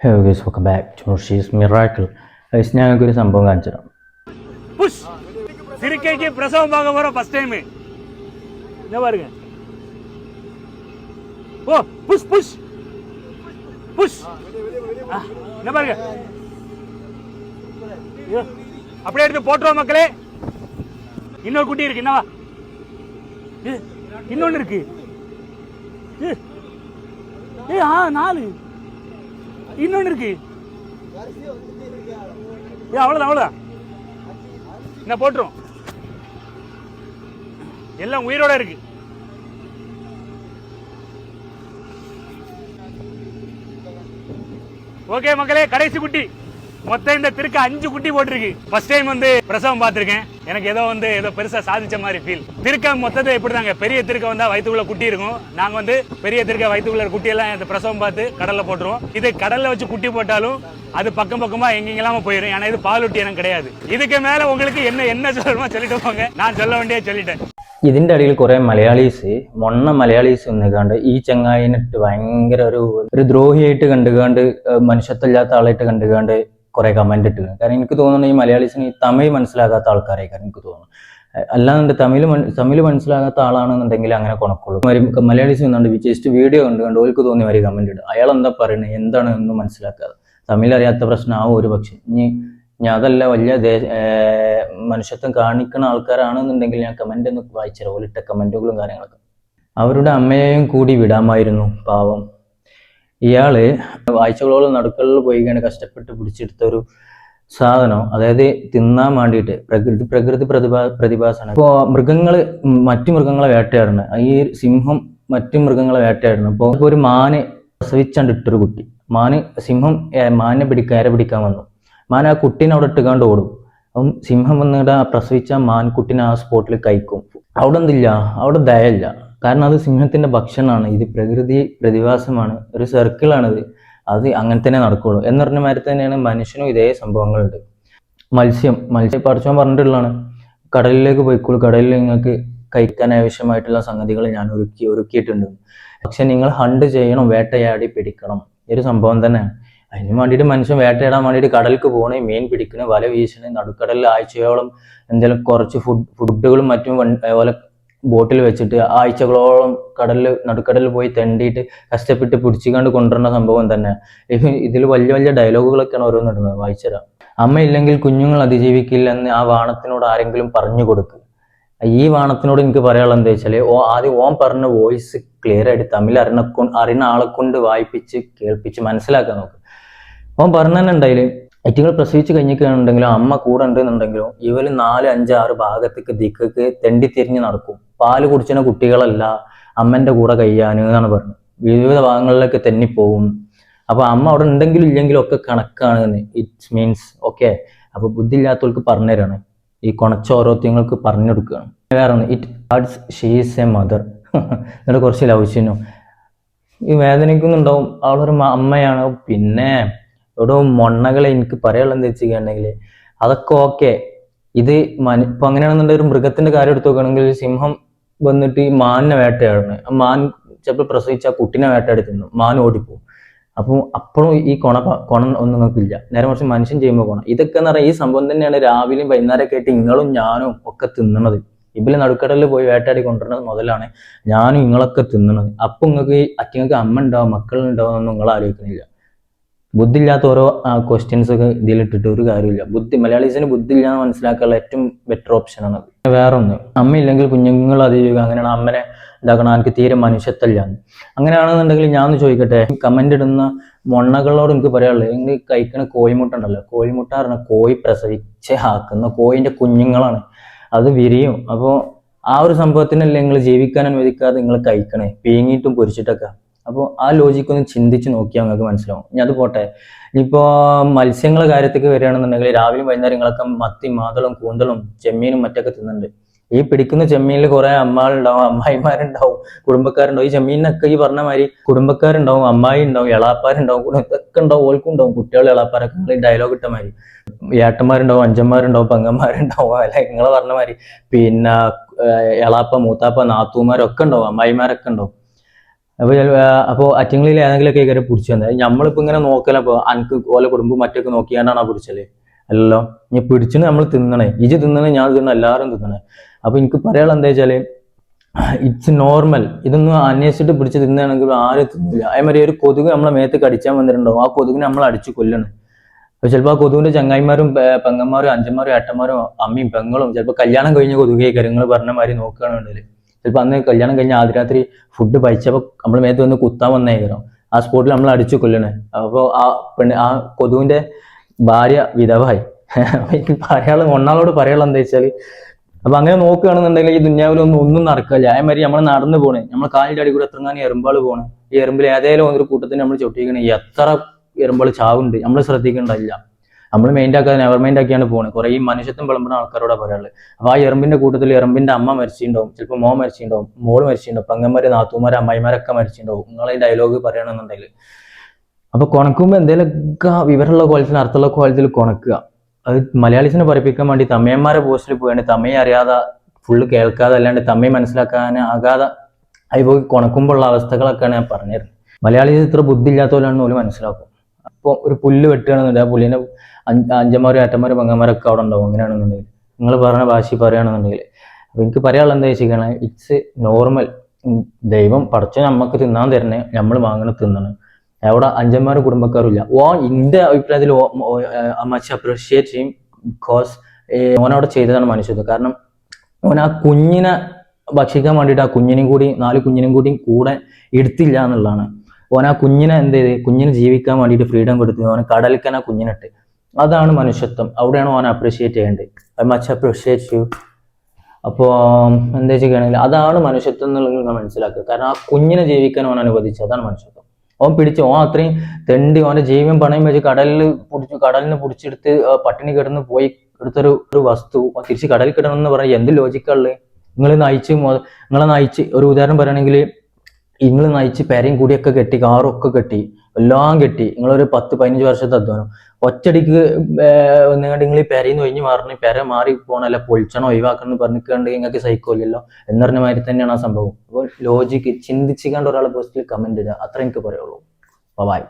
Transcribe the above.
hey guys welcome back to Nushi's miracle guys ഞങ്ങൾക്ക് ഒരു സംഭവം കാണിച്ചു തരാം புஷ் சிறுக்கைக்கு பிரசவம் பார்க்க போறோம் ஃபர்ஸ்ட் டைம் என்ன பாருங்க ஓ புஷ் புஷ் புஷ் ஆ, என்ன பாருங்க ஐயோ, அப்படியே எடுத்து போட்டுருவோம் மக்களே இன்னொரு குட்டி இருக்கு என்னவா ஏ, இன்னொன்னு இருக்கு ஏ, ஏ ஆ நாலு இன்னொன்னு இருக்கு. ஏ அவ்வளோதான் அவ்வளோதான் என்ன போட்டுரும். எல்லாம் உயிரோட இருக்கு. ஓகே மக்களே கடைசி குட்டி. மொத்தம் இந்த திருக்க அஞ்சு குட்டி போட்டிருக்கு ஃபர்ஸ்ட் டைம் வந்து பிரசவம் பார்த்திருக்கேன் எனக்கு ஏதோ வந்து ஏதோ பெருசா சாதிச்ச மாதிரி ஃபீல் திருக்க மொத்தத்தை எப்படிதாங்க பெரிய திருக்க வந்தா வயிற்றுக்குள்ள குட்டி இருக்கும் நாங்க வந்து பெரிய திருக்க வயிற்றுக்குள்ள குட்டி எல்லாம் இந்த பிரசவம் பார்த்து கடல்ல போட்டுருவோம் இது கடல்ல வச்சு குட்டி போட்டாலும் அது பக்கம் பக்கமா எங்கெங்கெல்லாம போயிடும் ஏன்னா இது பாலூட்டி எனக்கு கிடையாது இதுக்கு மேல உங்களுக்கு என்ன என்ன சொல்லணுமோ சொல்லிட்டு போங்க நான் சொல்ல வேண்டிய சொல்லிட்டேன் ഇതിൻ്റെ അടിയിൽ കുറേ മലയാളീസ് മൊണ്ണ മലയാളീസ് നിന്നുകാണ്ട് ഈ ചങ്ങായിനിട്ട് ഭയങ്കര ഒരു ഒരു ദ്രോഹിയായിട്ട് കണ്ടുകാണ്ട് ഏഹ് മനുഷ്യത്വമില്ലാത്ത ആളായിട്ട് കണ്ടുകാണ്ട് കുറേ കമന്റ് ഇട്ട് കാരണം എനിക്ക് തോന്നുന്നു ഈ മലയാളീസിന് ഈ തമിഴ് മനസ്സിലാകാത്ത ആൾക്കാരെ എനിക്ക് തോന്നുന്നു. അല്ലാന്നുണ്ട് തമിഴ് തമിഴ് മനസ്സിലാകാത്ത ആളാണെന്നുണ്ടെങ്കിൽ അങ്ങനെ കൊണക്കുള്ളൂ. മലയാളീസ് നിന്നുണ്ട് ജസ്റ്റ് വീഡിയോ കണ്ട് കണ്ട് ഓർക്ക് തോന്നി വരെ കമന്റ് ഇടും അയാൾ എന്താ പറയുന്നത് എന്താണ് ഒന്നും മനസ്സിലാക്കാതെ. തമിഴ് അറിയാത്ത പ്രശ്നമാവും ഒരു പക്ഷെ. ഇനി ഞാൻ അതല്ല വലിയ മനുഷ്യത്വം കാണിക്കുന്ന ആൾക്കാരാണെന്നുണ്ടെങ്കിൽ ഞാൻ കമന്റ് ഒന്ന് വായിച്ചു ഓലിട്ട കമന്റുകളും കാര്യങ്ങളൊക്കെ. അവരുടെ അമ്മയെയും കൂടി വിടാമായിരുന്നു. പാവം. ഇയാൾ ആഴ്ചകളോളം നടുക്കളിൽ പോയി ഇങ്ങനെ കഷ്ടപ്പെട്ട് പിടിച്ചെടുത്ത ഒരു സാധനം അതായത് തിന്നാൻ വേണ്ടിയിട്ട് പ്രകൃതി പ്രകൃതി പ്രതിഭാ പ്രതിഭാസമാണ്. ഇപ്പോൾ മൃഗങ്ങൾ മറ്റു മൃഗങ്ങളെ വേട്ടയാടുന്നത്. ഈ സിംഹം മറ്റു മൃഗങ്ങളെ വേട്ടയാടുന്നു ഇപ്പോൾ ഒരു മാന് പ്രസവിച്ചാണ്ട് ഇട്ടൊരു കുട്ടി. മാന് സിംഹം മാനിനെ പിടിക്കാൻ ഇര പിടിക്കാൻ വന്നു. മാൻ ആ കുട്ടീനെ അവിടെ ഇട്ടുകാണ്ട് ഓടും. അപ്പം സിംഹം വന്നിട്ട് പ്രസവിച്ച മാൻ കുട്ടീനെ ആ സ്പോട്ടിൽ കഴിക്കും അവിടെ എന്തില്ല അവിടെ ദയയില്ല കാരണം അത് സിംഹത്തിന്റെ ഭക്ഷണമാണ്. ഇത് പ്രകൃതി പ്രതിഭാസമാണ്. ഒരു സർക്കിളാണിത്. അത് അങ്ങനെ തന്നെ നടക്കുള്ളൂ. എന്ന് പറഞ്ഞ മാതിരി തന്നെയാണ് മനുഷ്യനും ഇതേ സംഭവങ്ങളുണ്ട്. മത്സ്യം. മത്സ്യം പഠിച്ചോൻ പറഞ്ഞിട്ടുള്ളതാണ്. കടലിലേക്ക് പോയിക്കോളൂ. കടലിൽ നിങ്ങൾക്ക് കഴിക്കാൻ ആവശ്യമായിട്ടുള്ള സംഗതികൾ ഞാൻ ഒരുക്കി ഒരുക്കിയിട്ടുണ്ട്. പക്ഷെ നിങ്ങൾ ഹണ്ട് ചെയ്യണം വേട്ടയാടി പിടിക്കണം. ഒരു സംഭവം തന്നെയാണ്. അതിന് വേണ്ടിയിട്ട് മനുഷ്യൻ വേട്ടയിടാൻ വേണ്ടിയിട്ട് കടലിലേക്ക് പോകണേ മീൻ പിടിക്കണേ വല വീശണേ നടുക്കടലിൽ ആഴ്ചയോളം എന്തെങ്കിലും കുറച്ച് ഫുഡ് ഫുഡുകളും മറ്റും അതുപോലെ ബോട്ടിൽ വെച്ചിട്ട് ആഴ്ചകളോളം കടലിൽ നടുക്കടലിൽ പോയി തെണ്ടിയിട്ട് കഷ്ടപ്പെട്ട് പിടിച്ചുകൊണ്ട് കൊണ്ടുവരുന്ന സംഭവം തന്നെ. ഇതിൽ വലിയ വലിയ ഡയലോഗുകളൊക്കെയാണ് ഓരോന്ന് ഇടുന്നത് അമ്മ ഇല്ലെങ്കിൽ കുഞ്ഞുങ്ങൾ അതിജീവിക്കില്ലെന്ന് ആ വാണത്തിനോട് ആരെങ്കിലും പറഞ്ഞു കൊടുക്ക്. ഈ വാണത്തിനോട് എനിക്ക് പറയാനുള്ളത് എന്താ വെച്ചാൽ ഓ ആദ്യം ഓം പറഞ്ഞ വോയിസ് ക്ലിയർ ആയിട്ട് തമിഴ് അറിയണ അറിയുന്ന ആളെ കൊണ്ട് വായിപ്പിച്ച് കേൾപ്പിച്ച് മനസ്സിലാക്കാൻ നോക്ക്. ഓം ഓൻ പറഞ്ഞിട്ടുണ്ടായിൽ ഏറ്റങ്ങൾ പ്രസവിച്ച് കഴിഞ്ഞിട്ടുണ്ടെങ്കിലും അമ്മ കൂടെ ഉണ്ടെന്നുണ്ടെങ്കിലും ഇവർ നാല് അഞ്ച് ആറ് ഭാഗത്തേക്ക് ദിക്കക്ക് തെണ്ടി തിരിഞ്ഞ് നടക്കും. പാൽ കുടിച്ചിന കുട്ടികളല്ല അമ്മന്റെ കൂടെ കഴിയാന് എന്നാണ് പറഞ്ഞത്. വിവിധ ഭാഗങ്ങളിലേക്ക് തെന്നിപ്പോവും. അപ്പൊ അമ്മ അവിടെ ഉണ്ടെങ്കിലും ഇല്ലെങ്കിലും ഒക്കെ കണക്കാണ് ഇറ്റ്സ് മീൻസ് ഓക്കെ അപ്പൊ ബുദ്ധി ഇല്ലാത്തവർക്ക് പറഞ്ഞുതരാണ്. ഈ കൊണച്ച ഓരോത്യങ്ങൾക്ക് പറഞ്ഞു കൊടുക്കുകയാണ് വേറെ ഒന്ന് it hurts she's a mother എന്നിട്ട് കുറച്ച് ലവ് ചെയ്യുന്നു ഈ വേദനിക്കുന്നുണ്ടാവും. അവളൊരു അമ്മയാണ്. പിന്നെ ഇവിടെ മൊണ്ണകളെ എനിക്ക് പറയാനുള്ള എന്താ വെച്ചിട്ടുണ്ടെങ്കിൽ അതൊക്കെ ഓക്കെ ഇത് മനു ഇപ്പൊ അങ്ങനെയാണെന്നുണ്ടെങ്കിൽ ഒരു മൃഗത്തിന്റെ കാര്യം എടുത്തു നോക്കുകയാണെങ്കിൽ സിംഹം വന്നിട്ട് ഈ മാനിനെ വേട്ടയാടുന്നത് ആ മാൻ ചിലപ്പോൾ പ്രസവിച്ച ആ കുട്ടിനെ വേട്ടയാടി തിന്നു. മാൻ ഓടിപ്പോകും അപ്പോൾ അപ്പോഴും ഈ കൊണ കൊണ ഒന്നും നിങ്ങൾക്കില്ല. നേരെ മറിച്ച് മനുഷ്യൻ ചെയ്യുമ്പോൾ കൊണ. ഇതൊക്കെ എന്ന് പറഞ്ഞാൽ ഈ സംഭവം തന്നെയാണ് രാവിലെയും വൈകുന്നേരമൊക്കെ ആയിട്ട് നിങ്ങളും ഞാനും ഒക്കെ തിന്നണത്. ഇബിൽ നടുക്കടലിൽ പോയി വേട്ടയാടി കൊണ്ടുവരുന്നത് മുതലാണ് ഞാനും നിങ്ങളൊക്കെ തിന്നണത്. അപ്പൊ നിങ്ങൾക്ക് അറ്റങ്ങൾക്ക് അമ്മ ഉണ്ടാവും മക്കളുണ്ടാവും എന്നൊന്നും നിങ്ങൾ ആലോചിക്കുന്നില്ല. ബുദ്ധി ഇല്ലാത്ത ഓരോ ക്വസ്റ്റ്യൻസ് ഒക്കെ ഇതിലിട്ടിട്ട് ഒരു കാര്യമില്ല ബുദ്ധി മലയാളീസിന് ബുദ്ധി ഇല്ലാന്ന് മനസ്സിലാക്കാനുള്ള ഏറ്റവും ബെറ്റർ ഓപ്ഷൻ ആണ് അത്. വേറെ ഒന്ന് അമ്മ ഇല്ലെങ്കിൽ കുഞ്ഞുങ്ങൾ അതിജീവിക്കുക അങ്ങനെയാണ് അമ്മനെ ഇതാക്കണം എനിക്ക് തീരെ മനുഷ്യത്തല്ല അങ്ങനെയാണെന്നുണ്ടെങ്കിൽ ഞാൻ ചോദിക്കട്ടെ കമന്റ് ഇടുന്ന മൊണ്ണകളോട് എനിക്ക് പറയാനുള്ളത് നിങ്ങൾ കഴിക്കണ കോഴിമുട്ട ഉണ്ടല്ലോ കോഴിമുട്ട പറഞ്ഞ കോഴി പ്രസവിച്ച് ആക്കുന്ന കോഴിന്റെ കുഞ്ഞുങ്ങളാണ്. അത് വിരിയും. അപ്പോൾ ആ ഒരു സംഭവത്തിനല്ലേ നിങ്ങൾ ജീവിക്കാൻ അനുവദിക്കാതെ നിങ്ങൾ കഴിക്കണേ? പീങ്ങിയിട്ടും പൊരിച്ചിട്ടൊക്കെ. അപ്പോൾ ആ ലോജിക്ക് ഒന്ന് ചിന്തിച്ച് നോക്കിയാൽ നിങ്ങൾക്ക് മനസ്സിലാവും. ഇനി അത് പോട്ടെ. ഇപ്പോൾ മത്സ്യങ്ങളുടെ കാര്യത്തേക്ക് വരികയാണെന്നുണ്ടെങ്കിൽ രാവിലെയും വൈകുന്നേരങ്ങളൊക്കെ മത്തി മാതളും കൂന്തളും ചെമ്മീനും മറ്റൊക്കെ തിന്നുന്നുണ്ട്. ഈ പിടിക്കുന്ന ചെമ്മീനിൽ കുറെ അമ്മാളുണ്ടാവും അമ്മായിമാരുണ്ടാവും കുടുംബക്കാരുണ്ടാവും. ഈ ചെമ്മീനൊക്കെ ഈ പറഞ്ഞ മാതിരി കുടുംബക്കാരുണ്ടാവും അമ്മായി ഉണ്ടാവും എളാപ്പാരുണ്ടാവും ഇതൊക്കെ ഉണ്ടാവും ഓൾക്കും ഉണ്ടാവും. കുട്ടികൾ എളാപ്പാരൊക്കെ ഡയലോഗ് ഇട്ട മാതിരി. ഏട്ടന്മാരുണ്ടാവും അഞ്ചന്മാരുണ്ടാവും പെങ്ങന്മാരുണ്ടാവും അല്ല നിങ്ങളെ പറഞ്ഞ മാതിരി. പിന്നെ എളാപ്പ മൂത്താപ്പ നാത്തൂമാരൊക്കെ ഉണ്ടാവും അമ്മായിമാരൊക്കെ ഉണ്ടാവും. അപ്പോൾ അപ്പോൾ അറ്റങ്ങളിൽ ഏതെങ്കിലുമൊക്കെ കയറി പിടിച്ചു വന്നത് നമ്മളിപ്പോൾ ഇങ്ങനെ നോക്കലപ്പോൾ അനക്ക് ഓല കുടുംബം മറ്റൊക്കെ നോക്കിയാണ്ടാണ് പിടിച്ചത് അല്ലല്ലോ? ഇനി പിടിച്ചിന് നമ്മൾ തിന്നണേ. ഇജ് തിന്നണേ ഞാൻ തിന്നണേ എല്ലാവരും തിന്നണേ. അപ്പോൾ എനിക്ക് പറയാനുള്ള എന്താ വെച്ചാൽ ഇറ്റ്സ് നോർമൽ ഇതൊന്നും അന്വേഷിച്ചിട്ട് പിടിച്ച് തിന്നുകയാണെങ്കിൽ ആരും തിന്നില്ല അതേമാതിരി ഒരു കൊതുക് നമ്മളെ മേത്ത് കടിച്ചാൽ വന്നിട്ടുണ്ടാവും ആ കൊതുകിനെ നമ്മൾ അടിച്ചു കൊല്ലണം. അപ്പൊ ചിലപ്പോൾ ആ കൊതുകിന്റെ ചങ്ങായിമാരും പെങ്ങന്മാരും അഞ്ചന്മാരും ഏട്ടന്മാരും അമ്മയും പെങ്ങളും ചിലപ്പോൾ കല്യാണം കഴിഞ്ഞ കൊതുകേ കാര്യങ്ങൾ പറഞ്ഞ മാതിരി നോക്കുകയാണെന്നുണ്ടെങ്കിൽ ചിലപ്പോൾ അന്ന് കല്യാണം കഴിഞ്ഞ ആദ്യ രാത്രി ഫുഡ് കഴിച്ചപ്പോൾ നമ്മൾ മേത്ത് വന്ന് കുത്താൻ വന്നേക്കാരം. ആ സ്പോട്ടിൽ നമ്മൾ അടിച്ചു കൊല്ലണേ അപ്പോൾ ആ പെണ്ണ് ആ കൊതുവിന്റെ ഭാര്യ വിധവായി. പറയാൾ ഒന്നാളോട് പറയാനുള്ള എന്താ വെച്ചാൽ അപ്പൊ അങ്ങനെ നോക്കുകയാണെന്നുണ്ടെങ്കിൽ ഈ ദുന്യാവിലൊന്നും ഒന്നും നടക്കില്ല. അതേമാതിരി നമ്മൾ നടന്നു പോണേ. നമ്മൾ കാലിന്റെ അടി കൂടെ എത്രങ്ങാനും എറുമ്പാൾ പോണേ. ഈ എറുമ്പിൽ ഏതെങ്കിലും ഒരു കൂട്ടത്തിന് നമ്മൾ ചൊട്ടിക്കണേ എത്ര എറുമ്പാൾ ചാവുണ്ട്. നമ്മൾ ശ്രദ്ധിക്കേണ്ടതില്ല. നമ്മൾ മൈൻഡ് ആക്കാതെ നെവർ മൈൻഡ് ആക്കിയാണ് പോകുന്നത് കുറെ ഈ മനുഷ്യത്വം വിളമ്പുന്ന ആൾക്കാരോടാ പറയാനുള്ളത് അപ്പൊ ആ എറുമ്പിന്റെ കൂട്ടത്തിൽ എറുമ്പിന്റെ അമ്മ മരിച്ചിട്ടുണ്ടാവും ചിലപ്പോൾ മോ മരിച്ചിട്ടുണ്ടാവും മോൾ മരിച്ചിട്ടുണ്ടാവും പെങ്ങന്മാര് നാത്തൂമാർ അമ്മായിമാരൊക്കെ മരിച്ചിട്ടുണ്ടാവും. നിങ്ങളെ ഡയലോഗ് പറയണമെന്നുണ്ടെങ്കിൽ അപ്പൊ കുണക്കുമ്പോൾ എന്തെങ്കിലുമൊക്കെ വിവരമുള്ള കോളത്തിൽ അർത്ഥമുള്ള കോളത്തിൽ കൊണക്കുക. അത് മലയാളീസിനെ പഠിപ്പിക്കാൻ വേണ്ടി തമ്മയന്മാരെ പോസ്റ്റിൽ പോയാണ് തമ്മയെ അറിയാതെ ഫുള്ള് കേൾക്കാതെ അല്ലാണ്ട് തമ്മയെ മനസ്സിലാക്കാൻ ആകാതെ പോയി ഉള്ള അവസ്ഥകളൊക്കെയാണ് ഞാൻ പറഞ്ഞിരുന്നത് മലയാളീസ് ഇത്ര ബുദ്ധി ഇല്ലാത്തവരാണെന്ന് പോലും മനസ്സിലാക്കും. അപ്പോൾ ഒരു പുല്ല് വെട്ടുകയാണെന്നുണ്ടെങ്കിൽ ആ പുല്ലിനെ അഞ്ച് അഞ്ചന്മാരും ഏട്ടന്മാരും ഒക്കെ അവിടെ ഉണ്ടാവും അങ്ങനെയാണെന്നുണ്ടെങ്കിൽ. നിങ്ങൾ പറഞ്ഞ ഭാഷയിൽ പറയുകയാണെന്നുണ്ടെങ്കിൽ. അപ്പോൾ എനിക്ക് പറയാനുള്ള എന്താ വെച്ചിരിക്കണേ ഇറ്റ്സ് നോർമൽ ദൈവം പടച്ച നമുക്ക് തിന്നാൻ തരണേ നമ്മൾ വാങ്ങണ തിന്നണം. അവിടെ അഞ്ചന്മാർ കുടുംബക്കാരും ഇല്ല ഓ എന്റെ അഭിപ്രായത്തിൽ മച്ച് അപ്രീഷിയേറ്റ് ചെയ്യും ബിക്കോസ് ഓനവിടെ ചെയ്തതാണ് മനുഷ്യത്വം. കാരണം ഓൻ ആ കുഞ്ഞിനെ ഭക്ഷിക്കാൻ വേണ്ടിയിട്ട് ആ കുഞ്ഞിനും കൂടി നാല് കുഞ്ഞിനും കൂടി കൂടെ എടുത്തില്ല എന്നുള്ളതാണ്. ഓൻ ആ കുഞ്ഞിനെ എന്ത് ചെയ്ത്? കുഞ്ഞിന് ജീവിക്കാൻ വേണ്ടിയിട്ട് ഫ്രീഡം കൊടുത്തു ഓന കടൽക്കന കുഞ്ഞിനിട്ട്. അതാണ് മനുഷ്യത്വം. അവിടെയാണ് ഓൻ അപ്രീഷിയേറ്റ് ചെയ്യേണ്ടത്. ഐ മച്ച് അപ്രീഷിയേറ്റ് യു അപ്പോ എന്താ ചെയ്യുകയാണെങ്കിൽ അതാണ് മനുഷ്യത്വം എന്നുള്ളത് നിങ്ങൾ മനസ്സിലാക്കുക. കാരണം ആ കുഞ്ഞിനെ ജീവിക്കാൻ ഓൻ അനുവദിച്ചു അതാണ് മനുഷ്യത്വം. ഓൻ പിടിച്ച് ഓൻ അത്രയും തെണ്ടി ഓന്റെ ജീവൻ പണയം വെച്ച് കടലിൽ പിടിച്ചു കടലിന് പിടിച്ചെടുത്ത് പട്ടിണി കിടന്ന് പോയി എടുത്തൊരു ഒരു വസ്തു തിരിച്ച് കടലിൽ കിടണം എന്ന് പറഞ്ഞാൽ എന്ത് ലോജിക്കുള്ളത് നിങ്ങൾ നയിച്ച് നിങ്ങളെ നയിച്ച് ഒരു ഉദാഹരണം പറയുകയാണെങ്കിൽ നിങ്ങൾ നയിച്ച് പെരയും കൂടിയൊക്കെ കെട്ടി കാറൊക്കെ കെട്ടി എല്ലാം കെട്ടി നിങ്ങളൊരു പത്ത് പതിനഞ്ച് വർഷത്തെ അധ്വാനം. ഒറ്റടിക്ക് നിങ്ങളുടെ നിങ്ങൾ ഈ പെരയിന്ന് ഒഴിഞ്ഞ് മാറണം പെര മാറി പോകണല്ല പൊളിച്ചണോ ഒഴിവാക്കണം പറഞ്ഞിട്ടുണ്ടെങ്കിൽ നിങ്ങൾക്ക് സൈക്കോലില്ലല്ലോ എന്ന് പറഞ്ഞ മാതിരി തന്നെയാണ് ആ സംഭവം. അപ്പോൾ ലോജിക്ക് ചിന്തിച്ചുകൊണ്ട് ഒരാളെ പോസ്റ്റിൽ കമന്റ് ഇടുക. അത്ര എനിക്ക് പറയുള്ളൂ ബൈ